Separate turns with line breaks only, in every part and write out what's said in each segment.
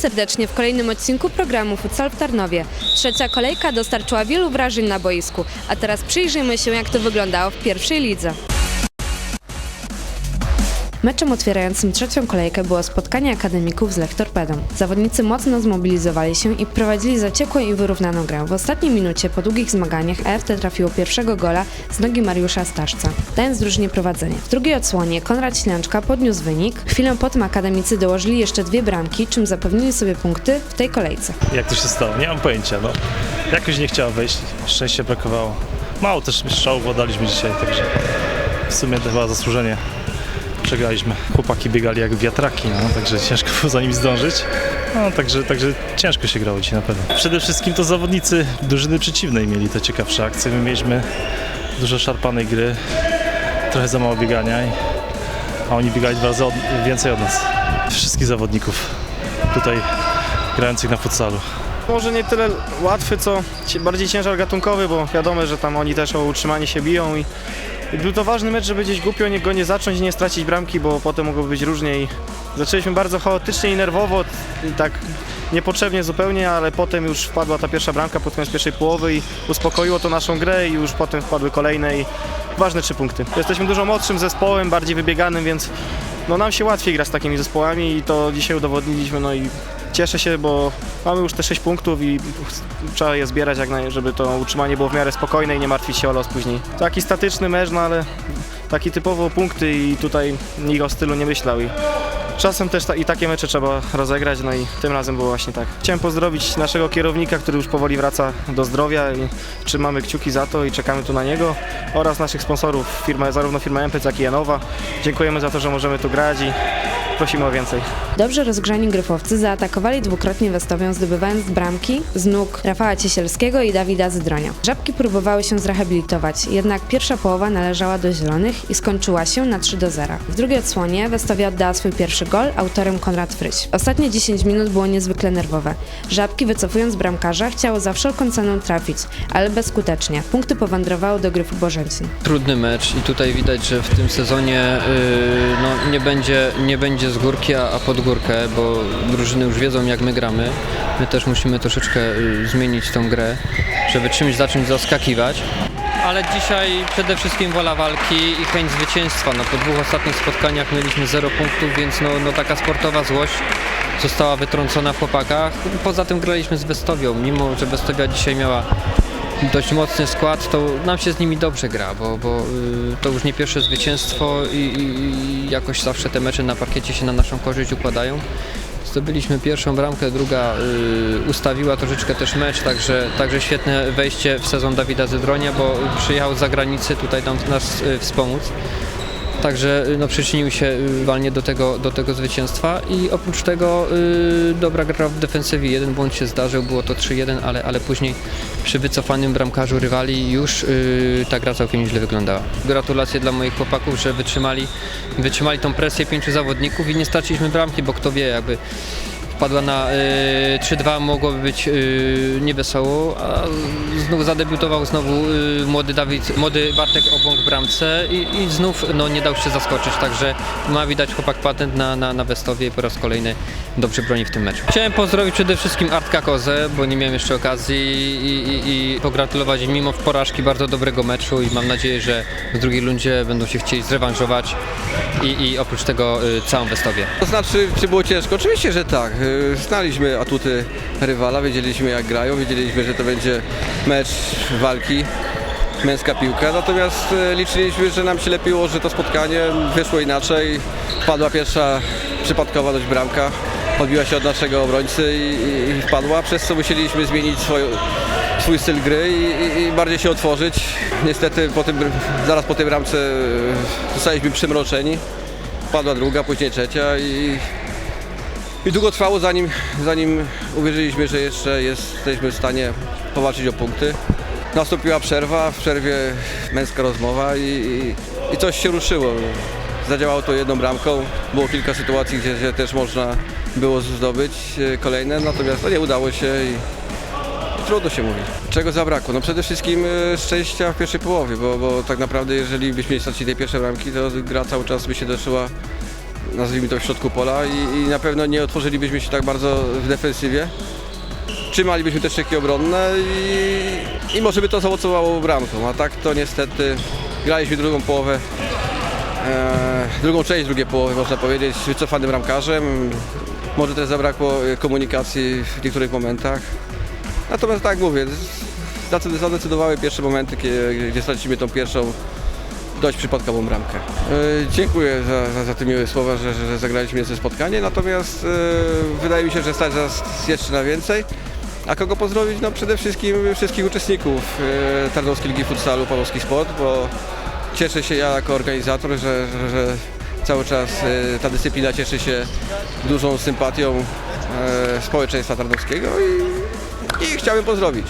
serdecznie w kolejnym odcinku programu Futsal w Tarnowie. Trzecia kolejka dostarczyła wielu wrażeń na boisku, a teraz przyjrzyjmy się jak to wyglądało w pierwszej lidze. Meczem otwierającym trzecią kolejkę było spotkanie akademików z Lech Torpedą. Zawodnicy mocno zmobilizowali się i prowadzili zaciekłą i wyrównaną grę. W ostatniej minucie po długich zmaganiach EFT trafiło pierwszego gola z nogi Mariusza Staszca, dając drużynie prowadzenie. W drugiej odsłonie Konrad Ślęczka podniósł wynik. Chwilę potem akademicy dołożyli jeszcze dwie bramki, czym zapewnili sobie punkty w tej kolejce.
Jak to się stało? Nie mam pojęcia. No. Jakoś nie chciała wejść, szczęścia brakowało. Mało też strzałów oddaliśmy dzisiaj, także w sumie to chyba zasłużenie przegraliśmy. Chłopaki biegali jak wiatraki, no, także ciężko było za nimi zdążyć. No, także, także ciężko się grało dzisiaj na pewno. Przede wszystkim to zawodnicy drużyny przeciwnej mieli te ciekawsze akcje. My mieliśmy dużo szarpanej gry, trochę za mało biegania, i, a oni biegali dwa razy od, więcej od nas. Wszystkich zawodników tutaj grających na futsalu.
Może nie tyle łatwy, co bardziej ciężar gatunkowy, bo wiadomo, że tam oni też o utrzymanie się biją i, i był to ważny mecz, żeby gdzieś głupio nie, go nie zacząć nie stracić bramki, bo potem mogłoby być różnie i zaczęliśmy bardzo chaotycznie i nerwowo i tak niepotrzebnie zupełnie, ale potem już wpadła ta pierwsza bramka pod koniec pierwszej połowy i uspokoiło to naszą grę i już potem wpadły kolejne i ważne trzy punkty. Jesteśmy dużo młodszym zespołem, bardziej wybieganym, więc no nam się łatwiej gra z takimi zespołami i to dzisiaj udowodniliśmy, no i cieszę się, bo mamy już te 6 punktów i trzeba je zbierać, jak żeby to utrzymanie było w miarę spokojne i nie martwić się o los później. Taki statyczny mecz, no ale taki typowo punkty i tutaj nikt o stylu nie myślał i czasem też ta, i takie mecze trzeba rozegrać, no i tym razem było właśnie tak. Chciałem pozdrowić naszego kierownika, który już powoli wraca do zdrowia i trzymamy kciuki za to i czekamy tu na niego oraz naszych sponsorów, firmę, zarówno firma Empec, jak i Janowa. Dziękujemy za to, że możemy tu grać i prosimy o więcej.
Dobrze rozgrzani gryfowcy zaatakowali dwukrotnie Westowią, zdobywając bramki z nóg Rafała Ciesielskiego i Dawida Zydronia. Żabki próbowały się zrehabilitować, jednak pierwsza połowa należała do zielonych i skończyła się na 3 do 0. W drugiej odsłonie Westowia oddała swój pierwszy gol, autorem Konrad Fryś. Ostatnie 10 minut było niezwykle nerwowe. Żabki wycofując bramkarza chciało za wszelką cenę trafić, ale bezskutecznie. Punkty powędrowały do Gryfu Bożęcin.
trudny mecz i tutaj widać, że w tym sezonie yy, no, nie, będzie, nie będzie z górki, a a pod górkę, bo drużyny już wiedzą jak my gramy. My też musimy troszeczkę yy, zmienić tą grę, żeby czymś zacząć zaskakiwać. Ale dzisiaj przede wszystkim wola walki i chęć zwycięstwa. No, po dwóch ostatnich spotkaniach mieliśmy 0 punktów, więc no, no, taka sportowa złość została wytrącona w chłopakach. Poza tym graliśmy z Westowią, mimo że Westowia dzisiaj miała dość mocny skład, to nam się z nimi dobrze gra, bo, bo y, to już nie pierwsze zwycięstwo i, i, jakoś zawsze te mecze na parkiecie się na naszą korzyść układają. Zdobyliśmy pierwszą bramkę, druga y, ustawiła troszeczkę też mecz, także, także świetne wejście w sezon Dawida Zydronia, bo przyjechał z zagranicy tutaj nam nas y, wspomóc. Także y, no, przyczynił się y, walnie do tego, do tego zwycięstwa i oprócz tego y, dobra gra w defensywie. Jeden błąd się zdarzył, było to 3-1, ale, ale później przy wycofanym bramkarzu rywali już ta gra całkiem źle wyglądała. Gratulacje dla moich chłopaków, że wytrzymali, wytrzymali tą presję pięciu zawodników i nie straciliśmy bramki, bo kto wie, jakby wpadła na y, 3-2, mogłoby być y, niewesoło, a znów zadebiutował znowu y, młody Dawid, młody Bartek Obąk w bramce i, i znów no, nie dał się zaskoczyć, także ma widać chłopak patent na, na, na Westowie i po raz kolejny dobrze broni w tym meczu. Chciałem pozdrowić przede wszystkim Artka Kozę, bo nie miałem jeszcze okazji i, i, i pogratulować im mimo porażki bardzo dobrego meczu i mam nadzieję, że w drugiej rundzie będą się chcieli zrewanżować i, i oprócz tego y, całą Westowię.
To znaczy, czy było ciężko? Oczywiście, że tak. Y, Znaliśmy atuty rywala, wiedzieliśmy jak grają, wiedzieliśmy, że to będzie mecz walki, męska piłka. Natomiast y, liczyliśmy, że nam się lepiej ułoży to spotkanie. Wyszło inaczej. Padła pierwsza przypadkowa dość bramka. Odbiła się od naszego obrońcy i, i, wpadła, przez co musieliśmy zmienić swój styl gry i, i, bardziej się otworzyć. Niestety po tym, zaraz po tej bramce zostaliśmy przymroczeni. Padła druga, później trzecia i, i długo trwało zanim, zanim uwierzyliśmy, że jeszcze jesteśmy w stanie powalczyć o punkty. Nastąpiła przerwa, w przerwie męska rozmowa i, i, i coś się ruszyło. Zadziałało to jedną bramką. Było kilka sytuacji, gdzie, gdzie też można było zdobyć e, kolejne, natomiast no, nie udało się i, i trudno się mówi. Czego zabrakło? No przede wszystkim e, szczęścia w pierwszej połowie, bo, bo tak naprawdę jeżeli byśmy nie stracili tej pierwszej bramki, to gra cały czas by się toczyła nazwijmy to w środku pola i, i na pewno nie otworzylibyśmy się tak bardzo w defensywie. Trzymalibyśmy te szyki obronne i, i może by to zaowocowało bramką, a tak to niestety graliśmy drugą połowę, e, drugą część drugiej połowy można powiedzieć wycofanym bramkarzem. Może też zabrakło komunikacji w niektórych momentach. Natomiast tak mówię, zadecydowały pierwsze momenty, gdzie straciliśmy tą pierwszą dość przypadkową bramkę. E, dziękuję za, za, za te miłe słowa, że, że, zagraliśmy niezłe spotkanie, natomiast e, wydaje mi się, że stać nas jeszcze na więcej. A kogo pozdrowić? No przede wszystkim wszystkich uczestników e, Tarnowskiej Ligi Futsalu Pawłowski Sport, bo cieszę się ja jako organizator, że, że, że cały czas ta dyscyplina cieszy się dużą sympatią społeczeństwa tarnowskiego i, i chciałbym pozdrowić.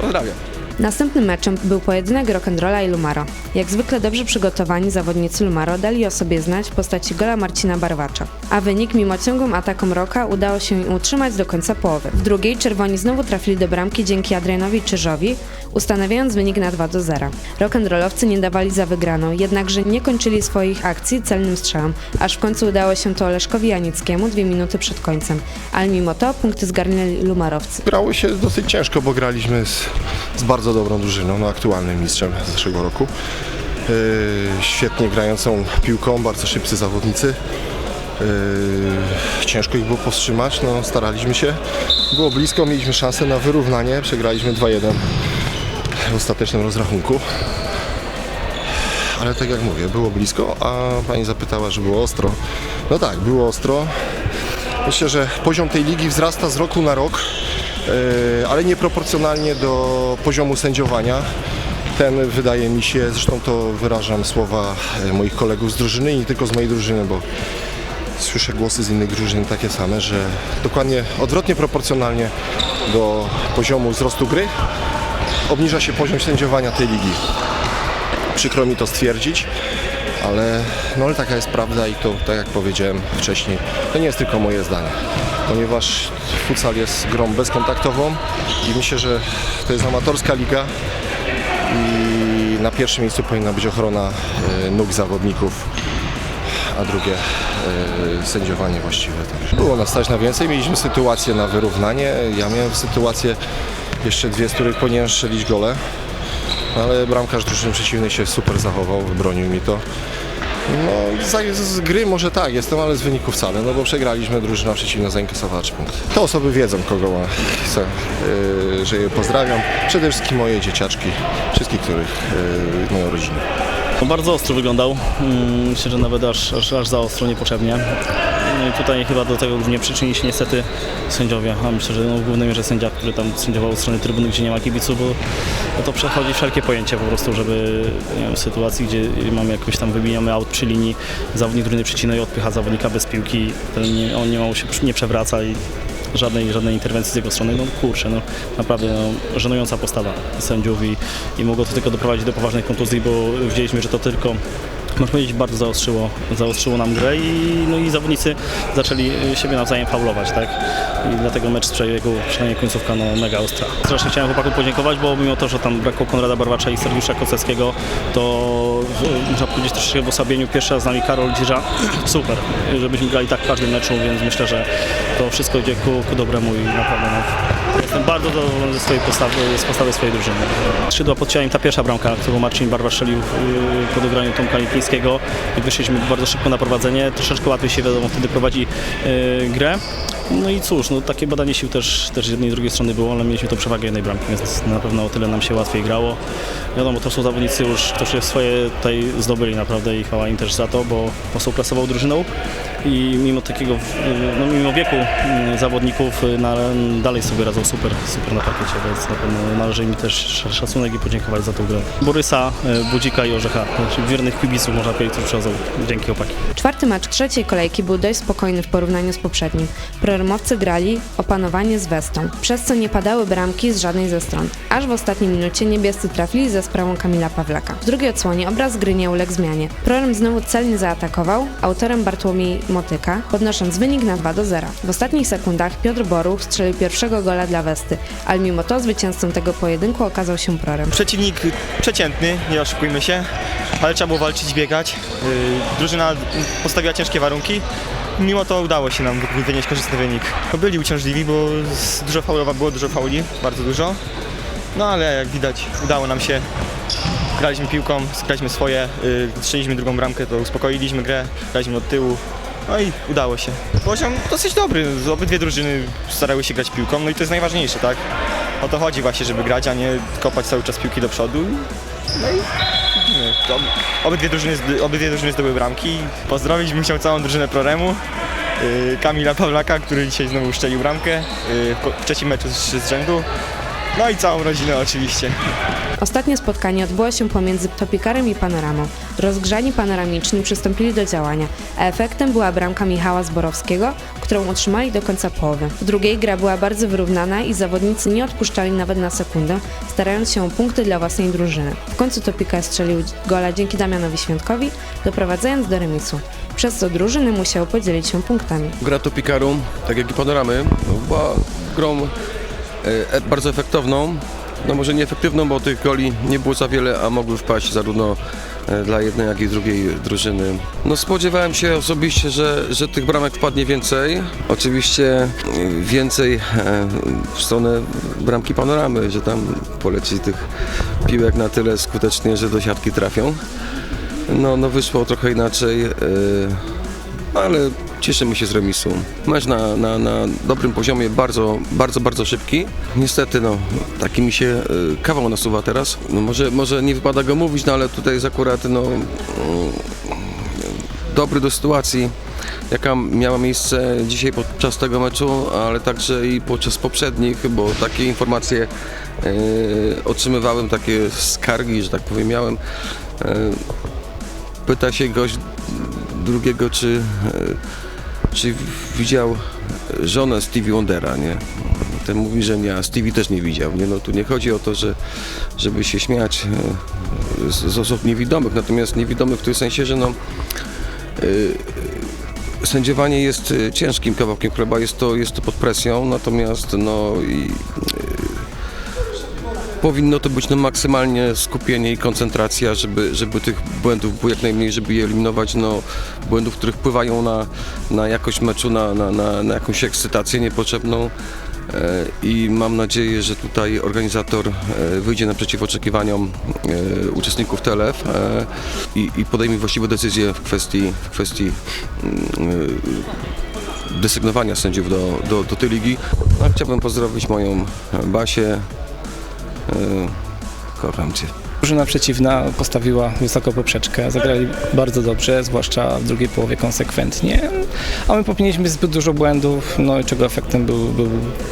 Pozdrawiam.
Następnym meczem był pojedynek Rock'n'Rolla i Lumaro. Jak zwykle dobrze przygotowani zawodnicy Lumaro dali o sobie znać w postaci gola Marcina Barwacza. A wynik mimo ciągłym atakom Roka udało się im utrzymać do końca połowy. W drugiej czerwoni znowu trafili do bramki dzięki Adrianowi Czyżowi, ustanawiając wynik na 2 do 0. Rock'n'Rollowcy nie dawali za wygraną, jednakże nie kończyli swoich akcji celnym strzałem, aż w końcu udało się to Leszkowi Janickiemu dwie minuty przed końcem. Ale mimo to punkty zgarnęli Lumarowcy.
Grało się dosyć ciężko, bo graliśmy z, z bardzo dobrą drużyną, no aktualnym mistrzem z zeszłego roku. Yy, świetnie grającą piłką, bardzo szybcy zawodnicy. Yy, ciężko ich było powstrzymać, no staraliśmy się. Było blisko, mieliśmy szansę na wyrównanie, przegraliśmy 2-1 w ostatecznym rozrachunku. Ale tak jak mówię, było blisko, a pani zapytała, że było ostro. No tak, było ostro. Myślę, że poziom tej ligi wzrasta z roku na rok, e, ale nieproporcjonalnie do poziomu sędziowania. Ten wydaje mi się, zresztą to wyrażam słowa e, moich kolegów z drużyny i nie tylko z mojej drużyny, bo słyszę głosy z innych drużyn takie same, że dokładnie odwrotnie proporcjonalnie do poziomu wzrostu gry obniża się poziom sędziowania tej ligi. Przykro mi to stwierdzić, ale, no, ale taka jest prawda i to, tak jak powiedziałem wcześniej, to nie jest tylko moje zdanie. Ponieważ futsal jest grą bezkontaktową i myślę, że to jest amatorska liga i na pierwszym miejscu powinna być ochrona e, nóg zawodników, a drugie e, sędziowanie właściwe. Było nas stać na więcej, mieliśmy sytuację na wyrównanie, ja miałem sytuację jeszcze dwie, z których powinienem strzelić gole ale bramkarz drużyny przeciwnej się super zachował, wybronił mi to. No, z, z gry może tak, jestem, ale z wyniku wcale, no bo przegraliśmy, drużyna przeciwna zainkasowała trzy punkty. Te osoby wiedzą, kogo chcę, yy, że je pozdrawiam. Przede wszystkim moje dzieciaczki, wszystkich, których, yy, moją rodzinę.
Bardzo ostro wyglądał. Mm, Myślę, że nawet aż, aż, aż za ostro niepotrzebnie. No i tutaj chyba do tego głównie przyczynili się niestety sędziowie. A myślę, że no, w głównej mierze sędzia, który tam sędziował od strony trybuny, gdzie nie ma kibiców, bo no to przechodzi wszelkie pojęcie po prostu, żeby nie wiem, w sytuacji, gdzie mamy jakoś tam wybijamy aut przy linii, zawodnik drużyny przeciwnej odpycha zawodnika bez piłki, ten nie, on nie, ma, się nie przewraca i żadnej, żadnej interwencji z jego strony, no kurczę, no naprawdę no, żenująca postawa sędziów i, i mogło to tylko doprowadzić do poważnych kontuzji, bo widzieliśmy, że to tylko można powiedzieć, bardzo zaostrzyło, zaostrzyło nam grę i, no i zawodnicy zaczęli y, siebie nawzajem faulować, tak? I dlatego mecz z przebiegu, przynajmniej końcówka, no mega ostra. Strasznie chciałem chłopakom podziękować, bo mimo to, że tam brakło Konrada Barwacza i Sergiusza Koceckiego, to y, można powiedzieć troszeczkę w osłabieniu. Pierwszy raz z nami Karol Dzierża, super, żebyśmy grali tak w każdym meczu, więc myślę, że to wszystko idzie ku, ku dobremu i naprawdę no, jestem bardzo zadowolony swojej postawy, z postawy swojej drużyny. Skrzydła podciąłem ta pierwsza bramka, którą Marcin Barwa strzelił y, po dograniu Tomka Lipińskiego wyszliśmy bardzo szybko na prowadzenie. Troszeczkę łatwiej się wiadomo wtedy prowadzi y, grę. No i cóż, no, takie badanie sił też, też z jednej i drugiej strony było, ale mieliśmy tą przewagę jednej bramki, więc na pewno o tyle nam się łatwiej grało. Wiadomo, to są zawodnicy już, którzy swoje tutaj zdobyli naprawdę i chwała im też za to, bo, bo są klasową drużyną i mimo takiego, no, mimo wieku y, zawodników y, na, dalej sobie radzą super, super na parkiecie, więc na pewno należy im też sz- szacunek i podziękować za tą grę. Borysa, y, Budzika i Orzecha, znaczy wiernych kibiców można powiedzieć, którzy przychodzą. Dzięki chłopaki.
Czwarty mecz trzeciej kolejki był dość spokojny w porównaniu z poprzednim. Pro sztormowcy grali o panowanie z Westą, przez co nie padały bramki z żadnej ze stron. Aż w ostatniej minucie niebiescy trafili ze sprawą Kamila Pawlaka. W drugiej odsłonie obraz gry nie uległ zmianie. Prorem znowu celnie zaatakował, autorem Bartłomiej Motyka, podnosząc wynik na 2 do 0. W ostatnich sekundach Piotr Boruch strzelił pierwszego gola dla Westy, ale mimo to zwycięzcą tego pojedynku okazał się Prorem.
Przeciwnik przeciętny, nie oszukujmy się, ale trzeba było walczyć, biegać. Yy, Drużyna postawiła ciężkie warunki. Mimo to udało się nam wy- wynieść korzystny wynik. Byli uciążliwi, bo dużo faulowa było, dużo fauli, bardzo dużo. No ale jak widać udało nam się. Graliśmy piłką, graliśmy swoje, yy, drugą bramkę, to uspokoiliśmy grę, graliśmy od tyłu. No i udało się. Poziom dosyć dobry, obydwie drużyny starały się grać piłką, no i to jest najważniejsze, tak? O to chodzi właśnie, żeby grać, a nie kopać cały czas piłki do przodu. No i obydwie, drużyny, obydwie drużyny zdobyły bramki. Pozdrowić bym chciał całą drużynę Proremu. Yy, Kamila Pawlaka, który dzisiaj znowu uszczelił bramkę yy, w trzecim meczu z rzędu. No i całą rodzinę oczywiście.
Ostatnie spotkanie odbyło się pomiędzy Topikarem i Panoramą. Rozgrzani panoramiczni przystąpili do działania, a efektem była bramka Michała Zborowskiego, którą utrzymali do końca połowy. W drugiej gra była bardzo wyrównana i zawodnicy nie odpuszczali nawet na sekundę, starając się o punkty dla własnej drużyny. W końcu Topikar strzelił gola dzięki Damianowi Świętkowi, doprowadzając do remisu. Przez co drużyny musiały podzielić się punktami.
Gra Topikaru, tak jak i Panoramy, była grą bardzo efektowną. No może nieefektywną, bo tych goli nie było za wiele, a mogły wpaść zarówno e, dla jednej, jak i drugiej drużyny. No spodziewałem się osobiście, że, że tych bramek wpadnie więcej. Oczywiście e, więcej e, w stronę bramki Panoramy, że tam poleci tych piłek na tyle skutecznie, że do siatki trafią. No, no wyszło trochę inaczej. Ale cieszymy się z remisu. Mecz na, na, na dobrym poziomie, bardzo, bardzo, bardzo szybki. Niestety, no, taki mi się y, kawał nasuwa teraz. No, może, może nie wypada go mówić, no ale tutaj jest akurat, no, mm, dobry do sytuacji, jaka miała miejsce dzisiaj podczas tego meczu, ale także i podczas poprzednich, bo takie informacje y, otrzymywałem, takie skargi, że tak powiem, miałem. Y, pyta się gość drugiego, czy, e, czy widział żonę Stevie Wondera, nie? Ten mówi, że nie, a Stevie też nie widział, nie? No tu nie chodzi o to, że, żeby się śmiać e, z, z osób niewidomych, natomiast niewidomych w tym sensie, że no e, sędziowanie jest ciężkim kawałkiem chleba, jest to, jest to pod presją, natomiast no i powinno to być no, maksymalnie skupienie i koncentracja, żeby, żeby tych błędów było jak najmniej, żeby je eliminować, no, błędów, które wpływają na, na jakość meczu, na, na, na, na jakąś ekscytację niepotrzebną. E, I mam nadzieję, że tutaj organizator e, wyjdzie naprzeciw oczekiwaniom e, uczestników TLF i, i podejmie właściwe decyzje w kwestii, w kwestii mm, desygnowania sędziów do, do, do tej ligi. A chciałbym pozdrowić moją Basię, Kocham Cię.
Drużyna przeciwna postawiła wysoko poprzeczkę, zagrali bardzo dobrze, zwłaszcza w drugiej połowie konsekwentnie, a my popełniliśmy zbyt dużo błędów, no i czego efektem był, był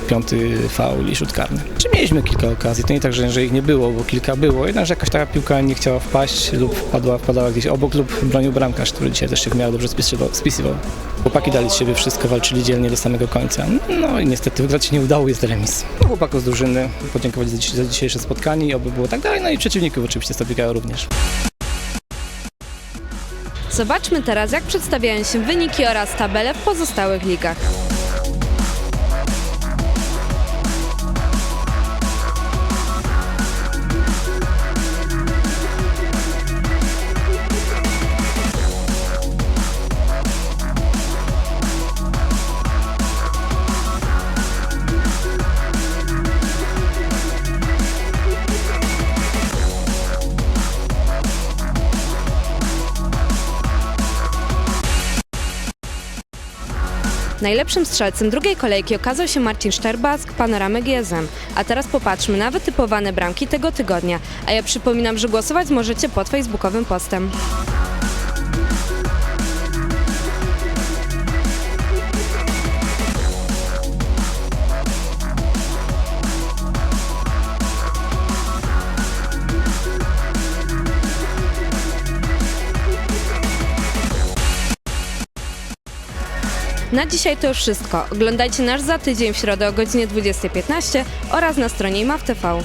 piąty faul i rzut karny. Czy mieliśmy kilka okazji, to nie tak, że, że ich nie było, bo kilka było, jednakże jakaś taka piłka nie chciała wpaść lub wpadła, wpadała gdzieś obok lub bronił bramkarz, który dzisiaj też się w miarę dobrze spisywał. spisywał. Chłopaki dali z siebie wszystko, walczyli dzielnie do samego końca, no i niestety wygrać się nie udało, jest remis. Chłopakom z drużyny podziękować za, za dzisiejsze spotkanie oby było tak dalej, no i przeciwników oczywiście stopikają również.
Zobaczmy teraz, jak przedstawiają się wyniki oraz tabele w pozostałych ligach. Najlepszym strzelcem drugiej kolejki okazał się Marcin Szczerbask, Panoramy GSM. A teraz popatrzmy na wytypowane bramki tego tygodnia. A ja przypominam, że głosować możecie pod facebookowym postem. Na dzisiaj to już wszystko. Oglądajcie nasz za tydzień w środę o godzinie 20.15 oraz na stronie IMAW TV.